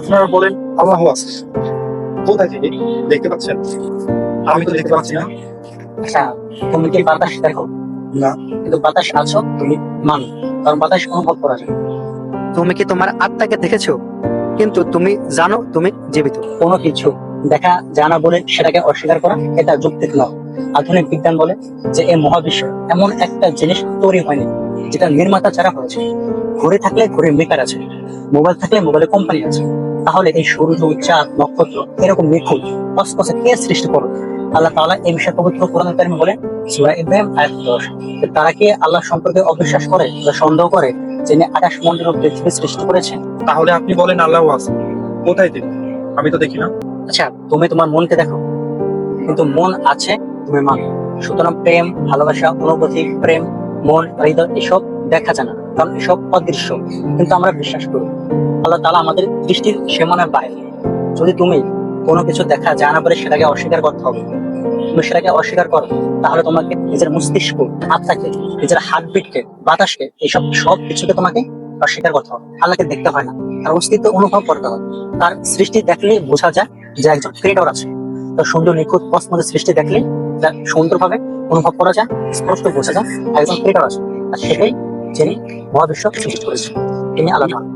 আপনারা বলেন আল্লাহ আছে কোথায় থেকে দেখতে পাচ্ছেন? আমি তো দেখতে পাচ্ছি না। আচ্ছা তুমি কি বাতাস দেখো? না। কিন্তু বাতাস আছো তুমি মানো। কারণ বাতাস অনুভব করা যায়। তুমি কি তোমার আত্মাকে দেখেছ? কিন্তু তুমি জানো তুমি জীবিত। কোনো কিছু দেখা জানা বলে সেটাকে অস্বীকার করা এটা যৌক্তিক নয়। আধুনিক বিজ্ঞান বলে যে এই মহাবিশ্ব এমন একটা জিনিস তৈরি হয়নি যেটা নির্মাতা ছাড়া হয়েছে। ঘুরে থাকলে ঘুরে মেকার আছে মোবাইল থাকলে মোবাইলে কোম্পানি আছে। তাহলে এই সূর্য চাঁদ নক্ষত্র এরকম নিখুঁত কসকসে কে সৃষ্টি করো আল্লাহ তাআলা এই বিষয়ে পবিত্র কোরআন কারিমে বলেন সূরা ইব্রাহিম আয়াত 10 যে তারা কি আল্লাহ সম্পর্কে অবিশ্বাস করে বা সন্দেহ করে যিনি আকাশ মন্ডল ও পৃথিবী সৃষ্টি করেছেন? তাহলে আপনি বলেন আল্লাহ আছে। কোথায় দেখি আমি তো দেখি না। আচ্ছা তুমি তোমার মনকে দেখো। কিন্তু মন আছে তুমি মানো। সুতরাং প্রেম ভালোবাসা অনুভূতি প্রেম মন হৃদয় এসব দেখা যায় না। কারণ এসব অদৃশ্য। কিন্তু আমরা বিশ্বাস করি, আল্লাহ তালা আমাদের দৃষ্টির সীমানার বাইরে। যদি তুমি কোনো কিছু দেখা যায় না বলে সেটাকে অস্বীকার করতে হবে, তুমি সেটাকে অস্বীকার করো, তাহলে তোমাকে নিজের মস্তিষ্ক, আত্মাকে, নিজের হার্টবিটকে বাতাসকে, এইসব সব কিছুকে তোমাকে অস্বীকার করতে হবে। আল্লাহকে দেখতে হয় না। তার অস্তিত্ব অনুভব করতে হয়। তার সৃষ্টি দেখলে বোঝা যায় যে একজন ক্রিয়েটর আছে। তার সুন্দর, নিখুঁত কসমদের সৃষ্টি দেখলে সুন্দরভাবে অনুভব করা যায়, স্পষ্ট বোঝা যায় একজন ক্রিয়েটর আছে। আর সেটাই যিনি মহাবিশ্ব সৃষ্টি করেছেন তিনি তাআলা।